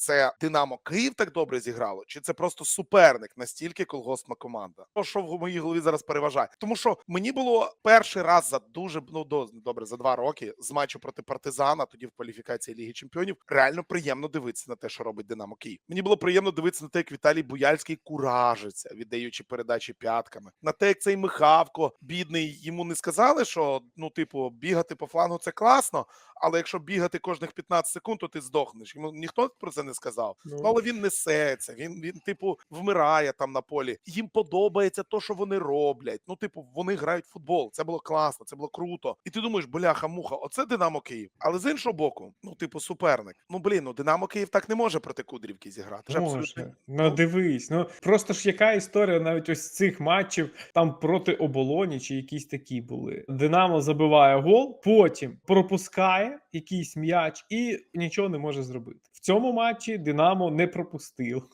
це Динамо Київ так добре зіграло, чи це просто суперник настільки колгоспна команда? То, що в моїй голові зараз переважає, тому що мені було перший раз за дуже ну до добре за два роки з матчу проти партизана, тоді в кваліфікації Ліги Чемпіонів, реально приємно дивитися на те, що робить Динамо Київ. Мені було приємно дивитися на те, як Віталій Буяльський куражиться, віддаючи передачі п'ятками. На те, як цей Михавко бідний йому не сказали, що ну, типу, бігати по флангу це класно. Але якщо бігати кожних 15 секунд, то ти здохнеш. Йому ніхто про це не сказав. Ну, але він несеться, він, він, типу, вмирає там на полі. Їм подобається то, що вони роблять. Ну, типу, вони грають в футбол. Це було класно, це було круто. І ти думаєш, бляха, муха, оце Динамо Київ. Але з іншого боку, ну, типу, суперник. Ну блін, ну Динамо Київ так не може проти Кудрівки зіграти. Ж абсолютно. Ну дивись, ну просто ж яка історія навіть ось цих матчів там проти оболоні чи якісь такі були. Динамо забиває гол, потім пропускає якийсь м'яч і нічого не може зробити. В цьому матчі Динамо не пропустив.